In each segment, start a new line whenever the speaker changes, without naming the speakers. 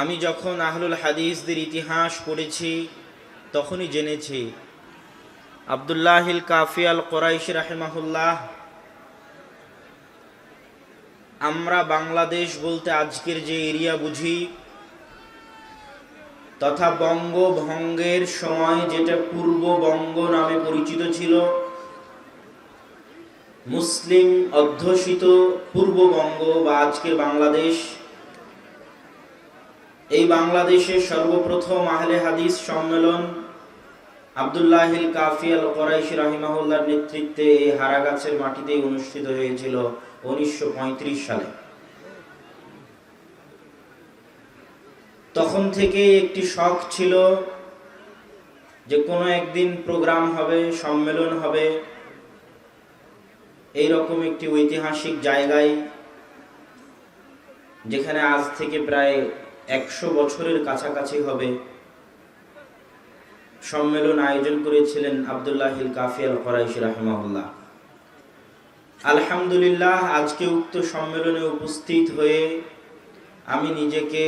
আমি যখন আহলুল হাদিসদের ইতিহাস পড়েছি, তখনই জেনেছি। আবদুল্লাহিল কাফি আল কোরাইশ রাহেমাহুল্লাহ, আমরা বাংলাদেশ বলতে আজকের যে এরিয়া বুঝি, তথা বঙ্গভঙ্গের সময় যেটা পূর্ববঙ্গ নামে পরিচিত ছিল, মুসলিম অধ্যুষিত পূর্ববঙ্গ বা আজকের বাংলাদেশ এই বাংলাদেশের সর্বপ্রথম আহলে হাদিস সম্মেলন আবদুল্লাহিল কাফি আল করাইশি রাহিমাহুল্লার নেতৃত্বে এই হারাগাছের মাটিতেই অনুষ্ঠিত হয়েছিল উনিশশো পঁয়ত্রিশ সালে। তখন থেকে একটি শখ ছিল যে কোনো একদিন প্রোগ্রাম হবে, সম্মেলন হবে। এই রকম একটি ঐতিহাসিক জায়গায় যেখানে আজ থেকে প্রায় একশো বছরের কাছাকাছি হবে। সম্মেলন আয়োজন করেছিলেন আবদুল্লাহিল কাফি আল ফরাইশ রাহমাহুল্লাহ। আলহামদুলিল্লাহ, আজকে উক্ত সম্মেলনে উপস্থিত হয়ে আমি নিজেকে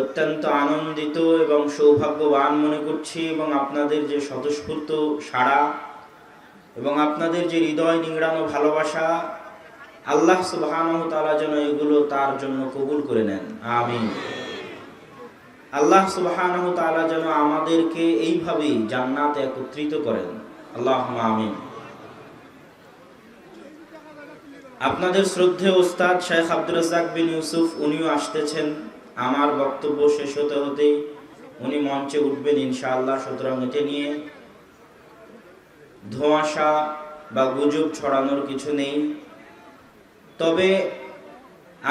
অত্যন্ত আনন্দিত এবং সৌভাগ্যবান মনে করছি এবং আপনাদের যে স্বতঃস্ফূর্ত সাড়া এবং আপনাদের যে হৃদয় নিংড়ানো ভালোবাসা আল্লাহ সুবাহ যেন এগুলো তার জন্য কবুল করে নেন। আমিন। আল্লাহ সুবাহ যেন আমাদেরকে এইভাবেই জান্নাতে একত্রিত করেন। আল্লাহ আমিন। আপনাদের শ্রদ্ধে ওস্তাদ শেখ আব্দুল রাজাক বিন ইউসুফ, উনিও আসতেছেন। আমার বক্তব্য শেষ হতে হতেই উনি মঞ্চে উঠবেন ইনশাআল্লাহ, সুতরাং এটি নিয়ে ধোঁয়াশা বা গুজব ছড়ানোর কিছু নেই। তবে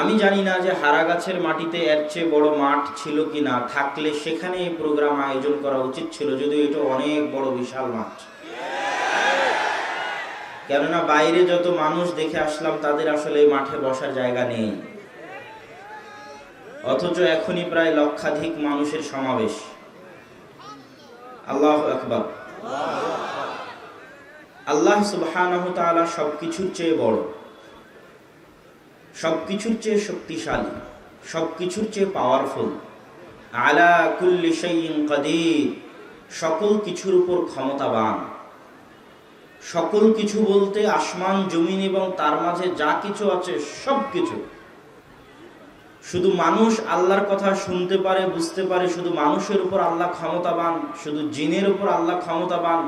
আমি জানি না যে হারাগাছের মাটিতে এর চেয়ে বড় মাঠ ছিল কি না থাকলে সেখানে এই প্রোগ্রাম আয়োজন করা উচিত ছিল, যদিও এটা অনেক বড় বিশাল মাঠ। কেননা বাইরে যত মানুষ দেখে আসলাম, তাদের আসলে এই মাঠে বসার জায়গা নেই। অথচ এখনই প্রায় লক্ষাধিক মানুষের সমাবেশ। আল্লাহ আকবর। আল্লাহ সুবাহ সবকিছুর চেয়ে বড়। সবকিছুর চেয়ে শক্তিশালী, সবকিছুর চেয়ে পাওয়ারফুল আলা কুল্লি শাইইন কাদির, সকল কিছুর উপর ক্ষমতাবান। সকল কিছু বলতে আসমান, জমিন এবং তার মাঝে যা কিছু আছে সব কিছু শুধু মানুষ আল্লাহর কথা শুনতে পারে, বুঝতে পারে, শুধু মানুষের উপর আল্লাহ ক্ষমতাবান, শুধু জিনের উপর আল্লাহ ক্ষমতাবান,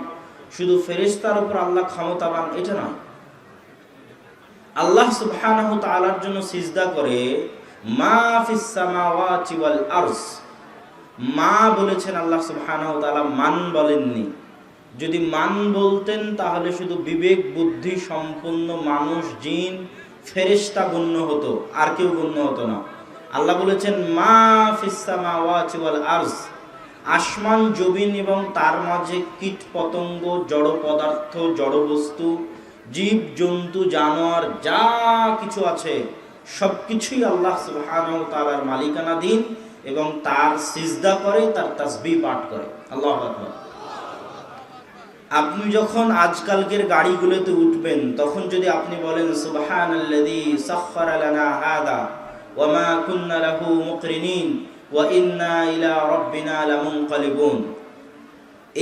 শুধু ফেরেস্তার উপর আল্লাহ ক্ষমতাবান, এটা নয়। আল্লাহ সুবহানাহু তাআলার জন্য সিজদা করে, মা ফিস সামাওয়াতি ওয়াল আরস। মা বলেছেন, আল্লাহ সুবহানাহু তাআলা মান বলেননি। যদি মান বলতেন, তাহলে শুধু বিবেক, বুদ্ধি সম্পন্ন মানুষ, জিন, ফেরেশতা গণ্য হতো, আর কেউ গণ্য হতো না। আল্লাহ বলেছেন, মা ফিস সামাওয়াতি ওয়াল আরস। আসমান, জমিন এবং তার মাঝে কীট পতঙ্গ জড় পদার্থ, জড় বস্তু জীব জন্তু জানোয়ার, যা কিছু আছে সব কিছুই আল্লাহ সুবহানাহু তাআলার মালিকানাধীন এবং তার সিজদা করে, তার তাসবিহ পাঠ করে। আল্লাহ আপনি যখন আজকালকের গাড়িগুলোতে উঠবেন, তখন যদি আপনি বলেন ওয়া মা ইন্না ইলা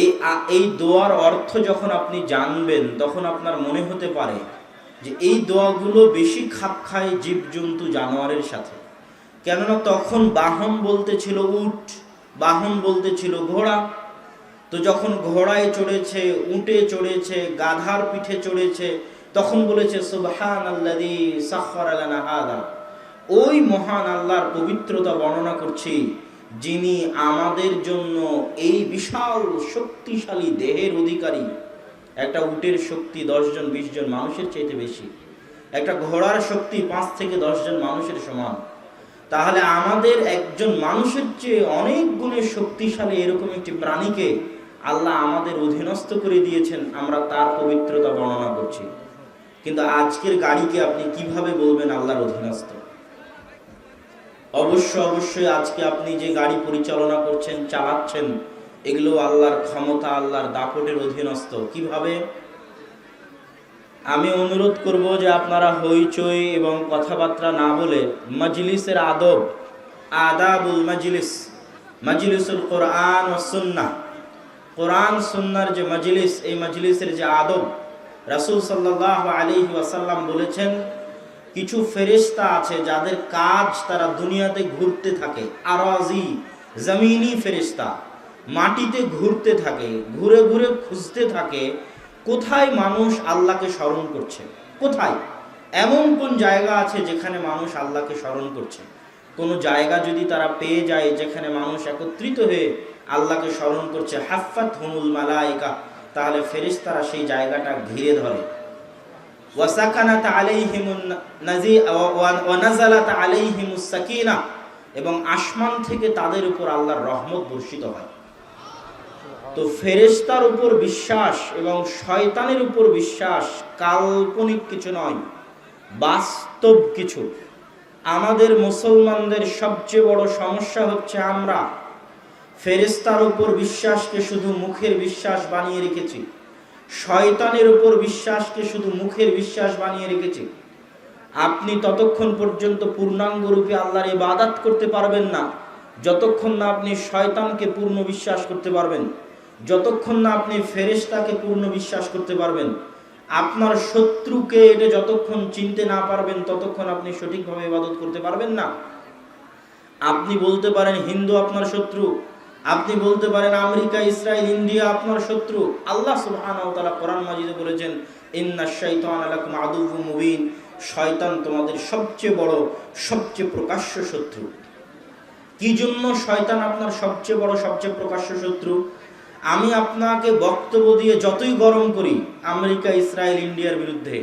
এই এই দোয়ার অর্থ যখন আপনি জানবেন, তখন আপনার মনে হতে পারে যে এই দোয়াগুলো বেশি খাপ খায় জীবজন্তু জানোয়ারের সাথে। কেননা তখন বাহন বলতে ছিল উট বাহন বলতে ছিল ঘোড়া। তো যখন ঘোড়ায় চড়েছে, উটে চড়েছে, গাধার পিঠে চড়েছে, তখন বলেছে সুবহান আল্লাদি হাদা ওই মহান আল্লাহর পবিত্রতা বর্ণনা করছি। যিনি আমাদের জন্য এই বিশাল শক্তিশালী দেহের অধিকারী, একটা উটের শক্তি দশজন বিশ জন মানুষের চাইতে বেশি, একটা ঘোড়ার শক্তি পাঁচ থেকে দশজন মানুষের সমান। তাহলে আমাদের একজন মানুষের চেয়ে অনেক গুণে শক্তিশালী এরকম একটি প্রাণীকে আল্লাহ আমাদের অধীনস্থ করে দিয়েছেন, আমরা তার পবিত্রতা বর্ণনা করছি। কিন্তু আজকের গাড়িকে আপনি কীভাবে বলবেন আল্লাহর অধীনস্থ? অবশ্য, অবশ্যই আজকে আপনি যে গাড়ি পরিচালনা করছেন, চালাচ্ছেন, এগুলো আল্লাহর ক্ষমতা, আল্লাহর দাপটের অধীনস্থ। কীভাবে? আমি অনুরোধ করব যে আপনারা হইচই এবং কথাবার্তা না বলে মজলিসের আদব, আদাবুল মজলিস, মজলিসুল কোরআন ও সুন্না কোরআন সুন্নার যে মজলিস, এই মজলিসের যে আদব, রাসূল সাল্লাল্লাহু আলী ওয়াসাল্লাম বলেছেন কিছু ফেরেশতা আছে যাদের কাজ তারা দুনিয়াতে ঘুরতে থাকে। আরাজি, জমিনি ফেরেশতা। মাটিতে ঘুরতে থাকে, ঘুরে ঘুরে খুঁজতে থাকে, কোথায় মানুষ আল্লাহকে স্মরণ করছে? কোথায়? এমন কোন জায়গা আছে যেখানে মানুষ আল্লাহকে স্মরণ করছে? কোনো জায়গা যদি তারা পেয়ে যায় যেখানে মানুষ একত্রিত হয়ে আল্লাহকে স্মরণ করছে, হাফাত হুমুল মালাইকা তাহলে ফেরেশতারা সেই জায়গাটা ঘিরে ধরে। ওয়াসাকানাত আলাইহিমুন নাজি ওয়া নাজালাত আলাইহিমুস সাকিনা। এবং আসমান থেকে তাদের উপর আল্লাহর রহমত বর্ষিত হয়। তো ফেরেশতার উপর বিশ্বাস এবং শয়তানের উপর বিশ্বাস কাল্পনিক কিছু নয়, বাস্তব কিছু। আমাদের মুসলমানদের সবচেয়ে বড় সমস্যা হচ্ছে আমরা। ফেরেশতার উপর বিশ্বাসকে শুধু মুখের বিশ্বাস বানিয়ে রেখেছি। শয়তানের উপর বিশ্বাসকে শুধু মুখের বিশ্বাস বানিয়ে রেখেছে। আপনি ততক্ষণ পর্যন্ত পূর্ণাঙ্গ রূপে আল্লাহর ইবাদত করতে পারবেন না। যতক্ষণ না আপনি শয়তানকে পূর্ণ বিশ্বাস করতে পারবেন, যতক্ষণ না আপনি ফেরেশতাকে পূর্ণ বিশ্বাস করতে পারবেন, আপনার শত্রুকে এটা যতক্ষণ চিনতে না পারবেন, ততক্ষণ আপনি সঠিকভাবে ইবাদত করতে পারবেন না। আপনি বলতে পারেন, হিন্দু আপনার শত্রু। আপনি বলতে পারেন আমেরিকা, ইসরায়েল, ইন্ডিয়া, আপনার শত্রু। আল্লাহ কোরআন মাজিদে বলেছেন শয়তান তোমাদের সবচেয়ে বড়, সবচেয়ে প্রকাশ্য শত্রু। কি জন্য শয়তান আপনার সবচেয়ে বড়, সবচেয়ে প্রকাশ্য শত্রু? আমি আপনাকে বক্তব্য দিয়ে যতই গরম করি, আমেরিকা, ইসরায়েল, ইন্ডিয়ার বিরুদ্ধে,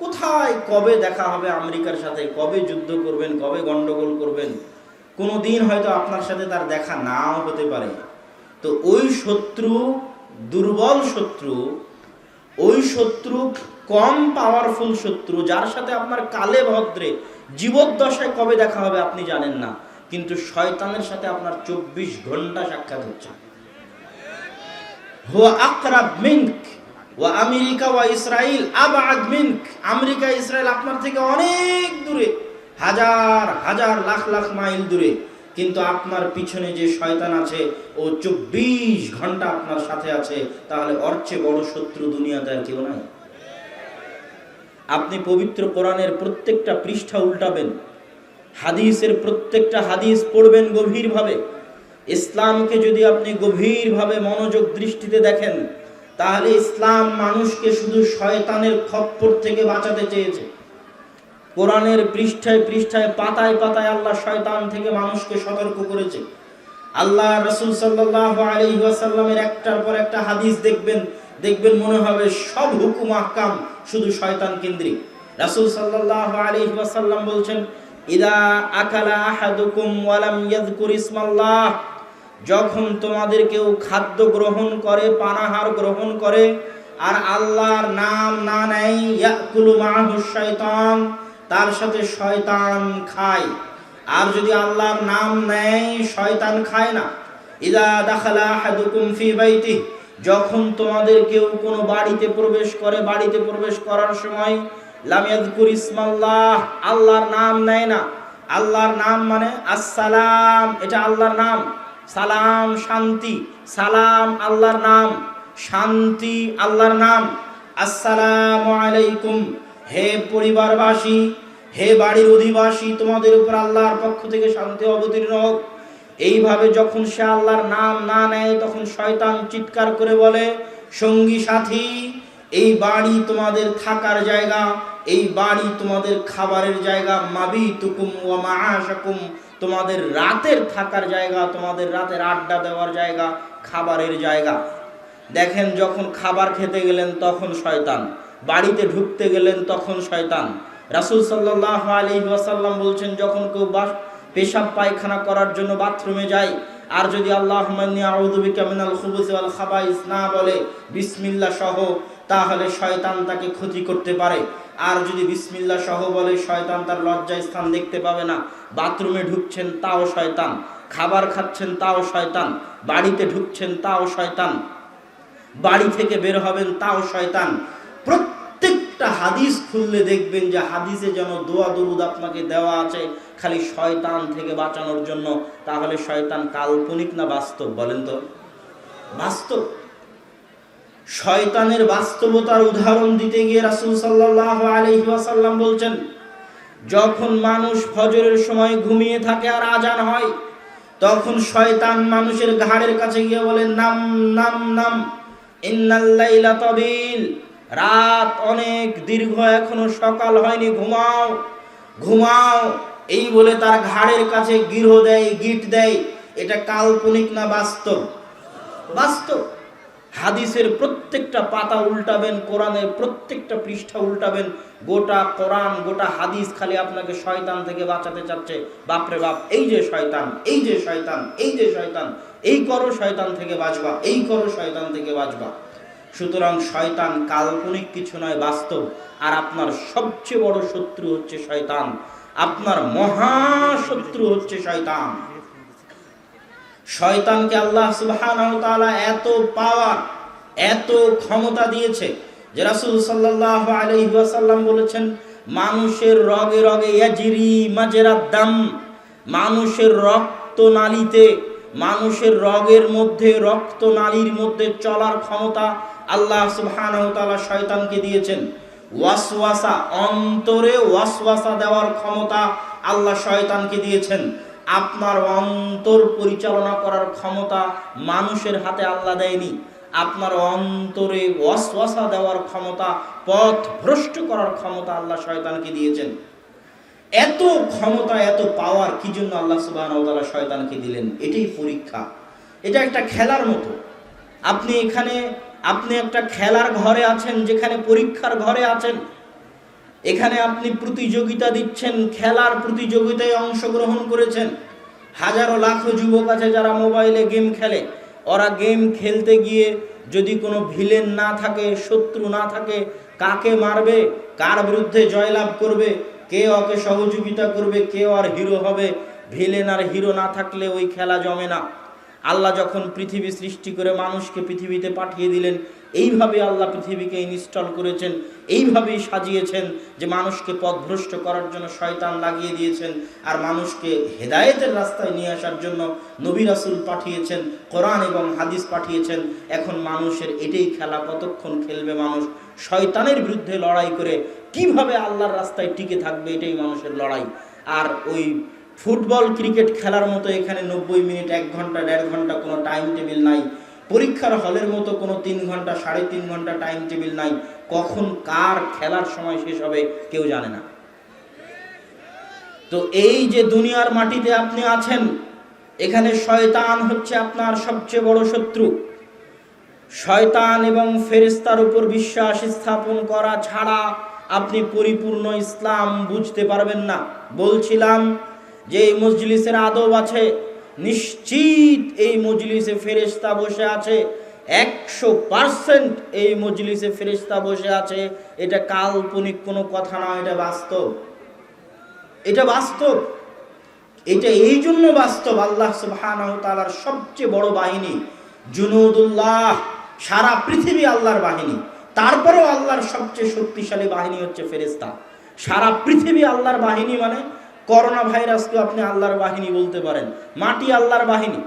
কোথায় কবে দেখা হবে আমেরিকার সাথে? কবে যুদ্ধ করবেন, কবে গন্ডগোল করবেন? কোনো দিন হয়তো আপনার সাথে তার দেখা নাও হতে পারে। তো ওই শত্রু, দুর্বল শত্রু, ওই শত্রু, কম পাওয়ারফুল শত্রু, যার সাথে আপনার কালে ভদ্রে, জীবদ্দশায় কবে দেখা হবে আপনি জানেন না, কিন্তু শয়তানের সাথে আপনার চব্বিশ ঘণ্টা সাক্ষাৎ হচ্ছে। হুয়া আকরাব মিনক, ওয়া আমেরিকা, ওয়া ইসরাইল আবাদ মিনক। আমেরিকা ইসরায়েল আপনার থেকে অনেক দূরে। হাজার হাজার, লাখ লাখ মাইল দূরে। কিন্তু আপনার পিছনে যে শয়তান আছে, ও চব্বিশ ঘণ্টা আপনার সাথে আছে, তাহলে ওর চেয়ে বড় শত্রু দুনিয়াতে আর কেউ নাই। আপনি পবিত্র কোরআনের প্রত্যেকটা পৃষ্ঠা উল্টাবেন, হাদিসের প্রত্যেকটা হাদিস পড়বেন গভীরভাবে। ইসলামকে যদি আপনি গভীরভাবে মনোযোগ দৃষ্টিতে দেখেন, তাহলে ইসলাম মানুষকে শুধু শয়তানের খপ্পর থেকে বাঁচাতে চেয়েছে। কোরআনের পৃষ্ঠায় পৃষ্ঠায়, পাতায় পাতায় আল্লাহ শয়তান থেকে মানুষকে সতর্ক করেছে। আল্লাহ রসুল সাল্লাহ আলী ওয়াসাল্লামের একটার পর একটা হাদিস দেখবেন দেখবেন মনে হবে সব হুকুম, আহকাম শুধু শয়তান কেন্দ্রিক। রাসূল সাল্লাল্লাহু আলাইহি ওয়াসাল্লাম বলছেন, ইদা আকালা আহাদুকুম ওয়ালাম ইয়াযকুর ইসমাল্লাহ। যখন তোমাদের কেউ খাদ্য গ্রহণ করে, পানাহার গ্রহণ করে, আর আল্লাহর নাম না নেয়, ইয়াকুলু মাহু শয়তান তার সাথে শয়তান খায়। আর যদি আল্লাহর নাম নেয়, শয়তান খায় না। ইদা দাখালা আহাদুকুম ফি বাইতিহি যখন তোমাদের কেউ কোনো বাড়িতে প্রবেশ করে, বাড়িতে প্রবেশ করার সময় লামিয়াদকুর ইসমাল্লাহ, আল্লাহর নাম নেয় না। আল্লাহর নাম মানে আসসালাম, এটা আল্লাহর নাম। সালাম, শান্তি। সালাম, আল্লাহর নাম। শান্তি, আল্লাহর নাম। আসসালামু আলাইকুম। হে পরিবারবাসী, হে বাড়ির অধিবাসী, তোমাদের উপর আল্লাহর পক্ষ থেকে শান্তি অবতীর্ণ হোক। এইভাবে যখন সে আল্লাহর নাম না নেয়, তখন শয়তান চিৎকার করে বলে, সঙ্গী সাথী, এই বাড়ি তোমাদের থাকার জায়গা, এই বাড়ি তোমাদের খাবারের জায়গা মাবি তুকুম ও মাহাসাকুম তোমাদের রাতের থাকার জায়গা, তোমাদের রাতের আড্ডা দেওয়ার জায়গা, খাবারের জায়গা। দেখেন, যখন খাবার খেতে গেলেন, তখন শয়তান বাড়িতে ঢুকতে গেলেন তখন শয়তান। রাসুল সাল্লাহ আলী ওয়াসাল্লাম বলছেন, যখন কেউ বাস, পেশাব পায়খানা করার জন্য বাথরুমে যায়, আর যদি আল্লাহ খাবাইস না বলে বিসমিল্লা সহ, তাহলে শয়তান তাকে ক্ষতি করতে পারে। আর যদি বিসমিল্লা সহ বলে, শয়তান তার লজ্জা স্থান দেখতে পাবে না। বাথরুমে ঢুকছেন তাও শয়তান, খাবার খাচ্ছেন তাও শয়তান, বাড়িতে ঢুকছেন তাও শয়তান, বাড়ি থেকে বের হবেন তাও শয়তান হাদিস খুললে দেখবেন যে হাদিসে যেন দোয়া দরুদ আপনাকে দেওয়া আছে খালি শয়তান থেকে বাঁচানোর জন্য, তাহলে শয়তান কাল্পনিক না বাস্তব বলেন তো? বাস্তব। শয়তানের বাস্তবতার উদাহরণ দিতে গিয়ে রাসূল সাল্লাল্লাহু আলাইহি ওয়াসাল্লাম বলছেন, যখন মানুষ ফজরের সময় ঘুমিয়ে থাকে আর আজান হয়, তখন শয়তান মানুষের ঘাড়ের কাছে গিয়ে বলে, নাম নাম নাম ইন্নাল্লাইলা তবিল। রাত অনেক দীর্ঘ, এখনও সকাল হয়নি, ঘুমাও ঘুমাও। এই বলে তার ঘাড়ের কাছে গৃহ দেয়, গিট দেয়। এটা কাল্পনিক না বাস্তব? বাস্তব। হাদিসের প্রত্যেকটা পাতা উল্টাবেন, কোরআনের প্রত্যেকটা পৃষ্ঠা উল্টাবেন। গোটা কোরআন, গোটা হাদিস খালি আপনাকে শয়তান থেকে বাঁচাতে চাচ্ছে। বাপরে বাপ, এই যে শয়তান, এই যে শয়তান, এই যে শয়তান, এই করো শয়তান থেকে বাঁচবা, এই করো শয়তান থেকে বাঁচবা। সুতরাং শয়তান কাল্পনিক কিছু নয়, বাস্তব। আর আপনার সবচেয়ে বড় শত্রু হচ্ছে শয়তান। আপনার মহাশত্রু হচ্ছে শয়তান। শয়তানকে আল্লাহ সুবহানাহু এত পাওয়ার, এত ক্ষমতা দিয়েছে যে রাসূল সাল্লাল্লাহু আলাইহি ওয়াসাল্লাম বলেছেন, মানুষের রগে রগে ইয়াজিরি মাজরাদ দাম, মানুষের রক্ত নালীতে মানুষের রগের মধ্যে রক্ত নালীর মধ্যে চলার ক্ষমতা আল্লাহ সুবহানাহু তাআলা শয়তানকে দিয়েছেন ওয়াসওয়াসা, অন্তরে ওয়াসওয়াসা দেওয়ার ক্ষমতা আল্লাহ শয়তানকে দিয়েছেন। আপনার অন্তর পরিচালনা করার ক্ষমতা মানুষের হাতে আল্লাহ দেয়নি। আপনার অন্তরে ওয়াসওয়াসা দেওয়ার ক্ষমতা, পথ ভ্রষ্ট করার ক্ষমতা আল্লাহ শয়তানকে দিয়েছেন। এত ক্ষমতা, এত পাওয়ার কি জন্য আল্লাহ তাআলা শয়তানকে দিলেন? এটাই পরীক্ষা। এটা একটা খেলার মতো। আপনি এখানে আপনি একটা খেলার ঘরে আছেন, যেখানে পরীক্ষার ঘরে আছেন। এখানে আপনি প্রতিযোগিতা দিচ্ছেন, খেলার প্রতিযোগিতায় অংশগ্রহণ করেছেন। হাজারো লাখো যুবক আছে যারা মোবাইলে গেম খেলে। ওরা গেম খেলতে গিয়ে যদি কোনো ভিলেন না থাকে, শত্রু না থাকে, কাকে মারবে, কার বিরুদ্ধে জয়লাভ করবে, কে ওকে সহযোগিতা করবে, কে আর হিরো হবে, ভিলেন আর হিরো না থাকলে ওই খেলা জমে না। আল্লাহ যখন পৃথিবী সৃষ্টি করে মানুষকে পৃথিবীতে পাঠিয়ে দিলেন, এইভাবে আল্লাহ পৃথিবীকে ইনস্টল করেছেন, এইভাবেই সাজিয়েছেন যে মানুষকে পথভ্রষ্ট করার জন্য শয়তান লাগিয়ে দিয়েছেন আর মানুষকে হেদায়েতের রাস্তায় নিয়ে আসার জন্য নবী রাসুল পাঠিয়েছেন, কোরআন এবং হাদিস পাঠিয়েছেন। এখন মানুষের এটাই খেলা, কতক্ষণ খেলবে মানুষ? শয়তানের বিরুদ্ধে লড়াই করে কীভাবে আল্লাহর রাস্তায় টিকে থাকবে এটাই মানুষের লড়াই। আর ওই ফুটবল, ক্রিকেট খেলার মতো এখানে নব্বই মিনিট, এক ঘণ্টা, দেড় ঘণ্টা কোনো টাইম টেবিল নাই। পরীক্ষার হলের মতো কোনো তিন ঘণ্টা, সাড়ে তিন ঘণ্টা টাইম টেবিল নাই। কখন কার খেলার সময় শেষ হবে কেউ জানে না। তো এই যে দুনিয়ার মাটিতে আপনি আছেন, এখানে শয়তান হচ্ছে আপনার সবচেয়ে বড় শত্রু। শয়তান এবং ফেরেস্তার উপর বিশ্বাস স্থাপন করা ছাড়া আপনি পরিপূর্ণ ইসলাম বুঝতে পারবেন না। বলছিলাম যে এই মজলিসের আদব আছে, নিশ্চিত এই মজলিসে ফেরেস্তা বসে আছে, একশো পার্সেন্ট এই মজলিসে ফেরেস্তা বসে আছে। এটা কাল্পনিক কোনো কথা না এটা বাস্তব। এটা বাস্তব। এটা এই জন্য বাস্তব আল্লাহ তাআলার সবচেয়ে বড় বাহিনী, জুনুদুল্লাহ, সারা পৃথিবী আল্লাহর বাহিনী। তারপরেও আল্লাহর সবচেয়ে শক্তিশালী বাহিনী হচ্ছে ফেরেস্তা সারা পৃথিবী আল্লাহর বাহিনী মানে করোনা ভাইরাসকে আপনি আল্লাহর বাহিনী বলতে পারেন। মাটি আল্লাহর বাহিনী,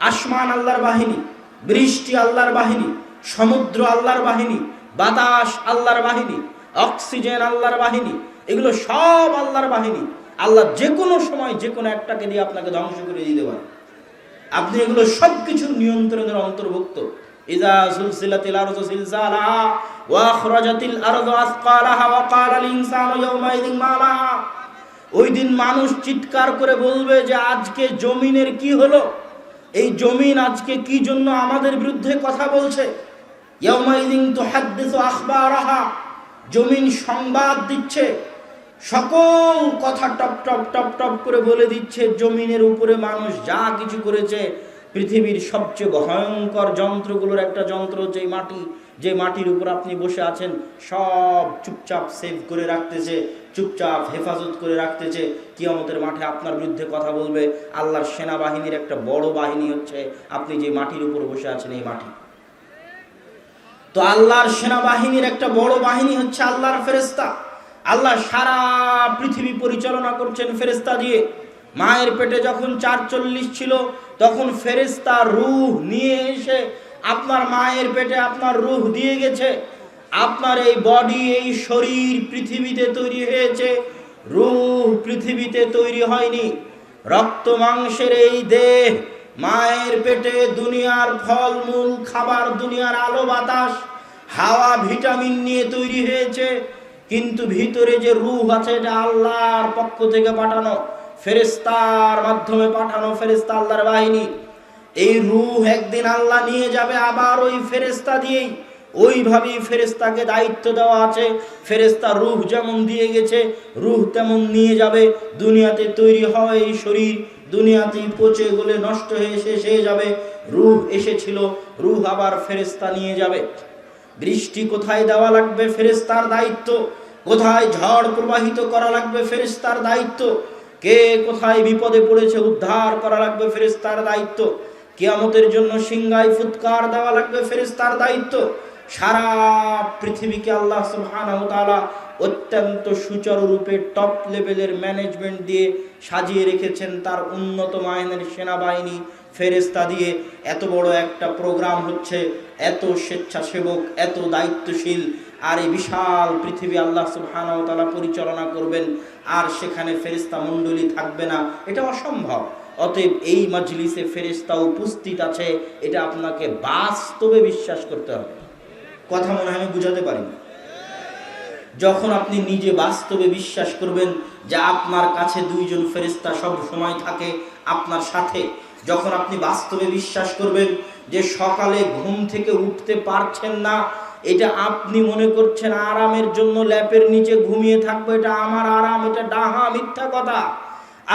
আসমান আল্লাহর বাহিনী, বৃষ্টি আল্লাহর বাহিনী, সমুদ্র আল্লাহর বাহিনী, বাতাস আল্লাহর বাহিনী, অক্সিজেন আল্লাহর বাহিনী, এগুলো সব আল্লাহর বাহিনী। আল্লাহ যে কোনো সময় যে কোনো একটাকে দিয়ে আপনাকে ধ্বংস করে দিতে পারে। আপনি এগুলো সব কিছুর নিয়ন্ত্রণের অন্তর্ভুক্ত। ইজা ওই দিন মানুষ চিৎকার করে বলবে যে আজকে জমিনের কি হলো? এই জমিন আজকে কি জন্য আমাদের বিরুদ্ধে কথা বলছে? জমিন সংবাদ দিচ্ছে। সকল কথা টপ টপ টপ টপ করে বলে দিচ্ছে, জমিনের উপরে মানুষ যা কিছু করেছে, পৃথিবীর সবচেয়ে ভয়ঙ্কর যন্ত্রগুলোর একটা যন্ত্র এই মাটি, যে মাটির উপর আপনি বসে আছেন, সব চুপচাপ সেভ করে রাখতেছে। চুপচাপ হেফাজত করে রাখতেছে কিয়ামতের মাঠে আপনার বিরুদ্ধে কথা বলবে, আল্লাহর সেনাবাহিনীর একটা বড় বাহিনী হচ্ছে, আপনি যে মাটির উপর বসে আছেন এই মাটি তো আল্লাহর সেনাবাহিনীর একটা বড় বাহিনী হচ্ছে আল্লাহর ফেরেস্তা আল্লাহ সারা পৃথিবী পরিচালনা করছেন ফেরেস্তা দিয়ে। মায়ের পেটে যখন চার চল্লিশ ছিল, তখন ফেরেস্তা রুহ নিয়ে এসে আপনার মায়ের পেটে আপনার রুহ দিয়ে গেছে। আপনার এই বডি এই শরীর পৃথিবীতে তৈরি হয়েছে। রুহ পৃথিবীতে তৈরি হয়নি। রক্ত মাংসের এই দেহ, মায়ের পেটে দুনিয়ার ফলমূল খাবার, দুনিয়ার আলো, বাতাস, হাওয়া, ভিটামিন নিয়ে তৈরি হয়েছে। কিন্তু ভিতরে যে রূহ আছে, এটা আল্লাহর পক্ষ থেকে পাঠানো ফেরেস্তার মাধ্যমে পাঠানো ফেরেস্তা আল্লাহর বাহিনী। এই রূহ একদিন আল্লাহ নিয়ে যাবে, আবার ওই ফেরেস্তা দিয়েই ওইভাবেই ফেরেস্তাকে দায়িত্ব দেওয়া আছে। ফেরেস্তা রুহ যেমন দিয়ে গেছে, রুহ তেমন নিয়ে যাবে। দুনিয়াতে তৈরি হয় এই শরীর, দুনিয়াতেই পচে গলে নষ্ট হয়ে শেষ হয়ে যাবে। রুহ এসেছিল, রুহ আবার ফেরেস্তা নিয়ে যাবে। বৃষ্টি কোথায় দেওয়া লাগবে ফেরেস্তার দায়িত্ব? কোথায় ঝড় প্রবাহিত করা লাগবে ফেরেস্তার দায়িত্ব? কে কোথায় বিপদে পড়েছে উদ্ধার করা লাগবে ফেরেস্তার দায়িত্ব? কিয়ামতের জন্য সিংহাই ফুৎকার দেওয়া লাগবে ফেরেস্তার দায়িত্ব? সারা পৃথিবীকে আল্লাহ সুবহানাহু তাআলা অত্যন্ত সুচারুরূপে টপ লেভেলের ম্যানেজমেন্ট দিয়ে সাজিয়ে রেখেছেন তার উন্নত মাইনের সেনাবাহিনী ফেরেস্তা দিয়ে। এত বড় একটা প্রোগ্রাম হচ্ছে, এত স্বেচ্ছাসেবক, এত দায়িত্বশীল, আর এই বিশাল পৃথিবী আল্লাহ সুবহানাহু তাআলা পরিচালনা করবেন, আর সেখানে ফেরেস্তা মণ্ডলী থাকবে না, এটা অসম্ভব। অতএব এই মজলিসে ফেরেস্তা উপস্থিত আছে, এটা আপনাকে বাস্তবে বিশ্বাস করতে হবে। কথা মনে আমি বুঝাতে পারি। যখন আপনি নিজে বাস্তবে বিশ্বাস করবেন যে আপনার কাছে দুইজন ফেরেস্তা সব সময় থাকে আপনার সাথে, যখন আপনি বাস্তবে বিশ্বাস করবেন যে সকালে ঘুম থেকে উঠতে পারছেন না, এটা আপনি মনে করছেন আরামের জন্য ল্যাপের নিচে ঘুমিয়ে থাকব, এটা আমার আরাম, এটা ডাহা মিথ্যা কথা।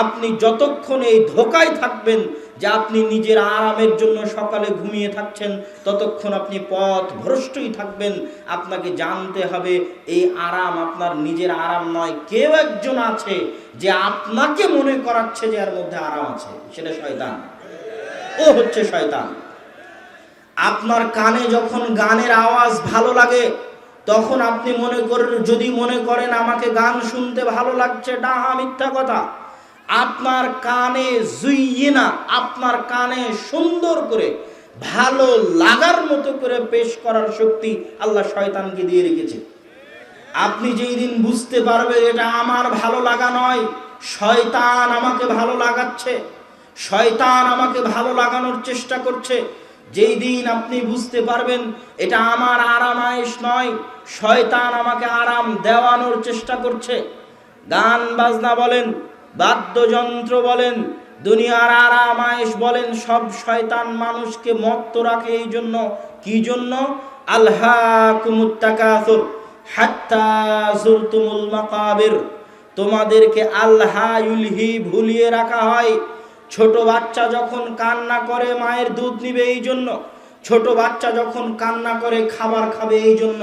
আপনি যতক্ষণ এই ধোকায় থাকবেন যে আপনি নিজের আরামের জন্য সকালে ঘুমিয়ে থাকছেন, ততক্ষণ আপনি পথ ভ্রষ্টই থাকবেন। আপনাকে জানতে হবে, এই আরাম আপনার নিজের আরাম নয়, কেউ একজন আছে যে আপনাকে মনে করাচ্ছে যে এর মধ্যে আরাম আছে, সেটা শয়তান। ও হচ্ছে শয়তান। আপনার কানে যখন গানের আওয়াজ ভালো লাগে, তখন আপনি মনে করেন যদি মনে করেন আমাকে গান শুনতে ভালো লাগছে, ডাহা মিথ্যা কথা। আপনার কানে জুইয়ে না আপনার কানে সুন্দর করে, ভালো লাগার মতো করে পেশ করার শক্তি আল্লাহ শয়তানকে দিয়ে রেখেছে। আপনি যেই দিন বুঝতে পারবেন এটা আমার ভালো লাগা নয়, শয়তান আমাকে ভালো লাগাচ্ছে, শয়তান আমাকে ভালো লাগানোর চেষ্টা করছে, যেই দিন আপনি বুঝতে পারবেন এটা আমার আরামায়েশ নয়, শয়তান আমাকে আরাম দেওয়ানোর চেষ্টা করছে। গান বাজনা বলেন বাদ্যযন্ত্র বলেন, দুনিয়ার আরাম আরামায়েশ বলেন, সব শয়তান মানুষকে মত্ত রাখে এই জন্য। কি জন্য? আল্লাহ কুমুত্তাকাসুর হাত্তা জুরতুমুল মাকাবির। তোমাদেরকে আল্লাহ ইউলহি ভুলিয়ে রাখা হয়। ছোট বাচ্চা যখন কান্না করে, মায়ের দুধ নিবে এই জন্য। ছোট বাচ্চা যখন কান্না করে, খাবার খাবে এই জন্য।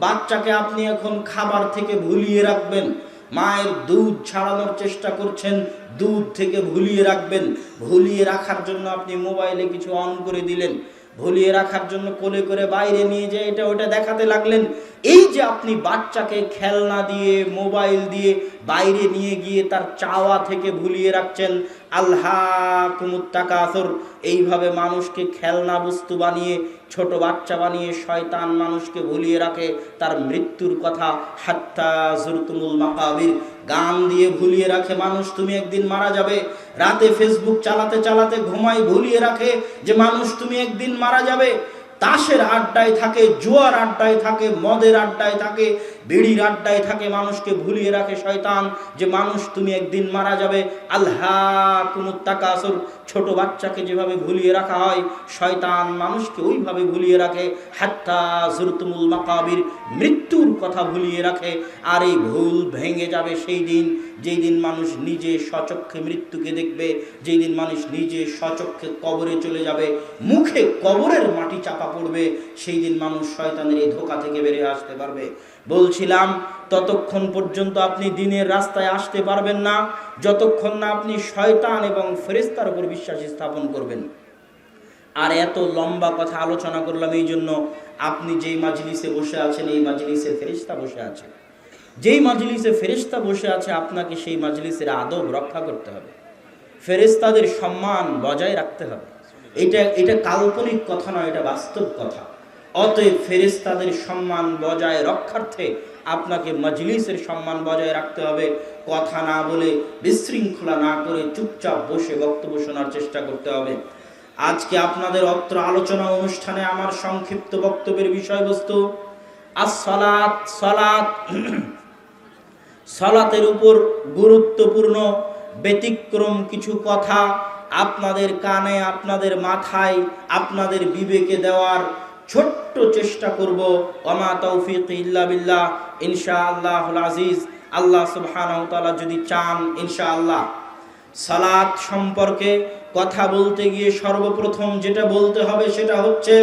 বাচ্চাকে আপনি এখন খাবার থেকে ভুলিয়ে রাখবেন। মায়ের দুধ ছাড়ানোর চেষ্টা করছেন, দুধ থেকে ভুলিয়ে রাখবেন। ভুলিয়ে রাখার জন্য আপনি মোবাইলে কিছু অন করে দিলেন। ভুলিয়ে রাখার জন্য কোলে করে বাইরে নিয়ে যেয়ে এটা ওটা দেখাতে লাগলেন। এই যে আপনি বাচ্চাকে খেলনা দিয়ে, মোবাইল দিয়ে বাইরে নিয়ে গিয়ে তার চাওয়া থেকে ভুলিয়ে রাখছেন। আল্লাহ কুমুত্তাকাসর। এইভাবে মানুষকে খেলনা বস্তু বানিয়ে, ছোট বাচ্চা বানিয়ে শয়তান মানুষকে ভুলিয়ে রাখে তার মৃত্যুর কথা। হাত্তা জুরতুমুল গান দিয়ে ভুলিয়ে রাখে মানুষ, তুমি একদিন মারা যাবে। রাতে ফেসবুক চালাতে চালাতে ঘুমাই ভুলিয়ে রাখে যে মানুষ, তুমি একদিন মারা যাবে। তাসের আড্ডায় থাকে, জুয়ার আড্ডায় থাকে, মদের আড্ডায় থাকে। বিড়ির আড্ডায় থাকে মানুষকে ভুলিয়ে রাখে শয়তান, যে মানুষ তুমি একদিন মারা যাবে। আল্লাহ কুমুত্তাকাসুর, ছোট বাচ্চাকে যেভাবে ভুলিয়ে রাখা হয়, শয়তান মানুষকে ওইভাবে ভুলিয়ে রাখে। হাত্তা জুরতুমুল মাকাবির, মৃত্যুর কথা ভুলিয়ে রাখে। আর এই ভুল ভেঙে যাবে সেই দিন, যেই দিন মানুষ নিজে সচক্ষে মৃত্যুকে দেখবে, যেই দিন মানুষ নিজে সচক্ষে কবরে চলে যাবে, মুখে কবরের মাটি চাপা পড়বে, সেই দিন মানুষ শয়তানের এই ধোকা থেকে বেরিয়ে আসতে পারবে। বলছিলাম, ততক্ষণ পর্যন্ত আপনি দিনের রাস্তায় আসতে পারবেন না। যতক্ষণ না আপনি শয়তান এবং ফেরেস্তার উপর বিশ্বাস স্থাপন করবেন। আর এত লম্বা কথা আলোচনা করলাম এই জন্য আপনি যেই মাজলিসে বসে আছেন, এই মাজলিসে ফেরিস্তা বসে আছে। যেই মাজলিসে ফেরিস্তা বসে আছে, আপনাকে সেই মাজলিসের আদব রক্ষা করতে হবে। ফেরেস্তাদের সম্মান বজায় রাখতে হবে। এটা এটা কাল্পনিক কথা নয়, এটা বাস্তব কথা। অতএব ফেরেস্তাদের সম্মান বজায় রক্ষার্থে আপনাকে মজলিসের সম্মান বজায় রাখতে হবে। কথা না বলে বিশৃঙ্খলা না করে চুপচাপ বসে বক্তব্য শোনার চেষ্টা করতে হবে। আজকে আপনাদের অত্র আলোচনা অনুষ্ঠানে আমার সংক্ষিপ্ত বক্তব্যের বিষয়বস্তু আসলাত সলাত, সলাতের উপর গুরুত্বপূর্ণ, ব্যতিক্রম কিছু কথা আপনাদের কানে, আপনাদের মাথায়, আপনাদের বিবেকে দেওয়ার ছোট্ট চেষ্টা করব অমা তৌফিক ইল্লা বিল্লাহ ইনশা আল্লাহ আজিজ। আল্লাহ সুবহানাহু যদি চান ইনশা আল্লাহ সালাত সম্পর্কে কথা বলতে গিয়ে সর্বপ্রথম যেটা বলতে হবে সেটা হচ্ছে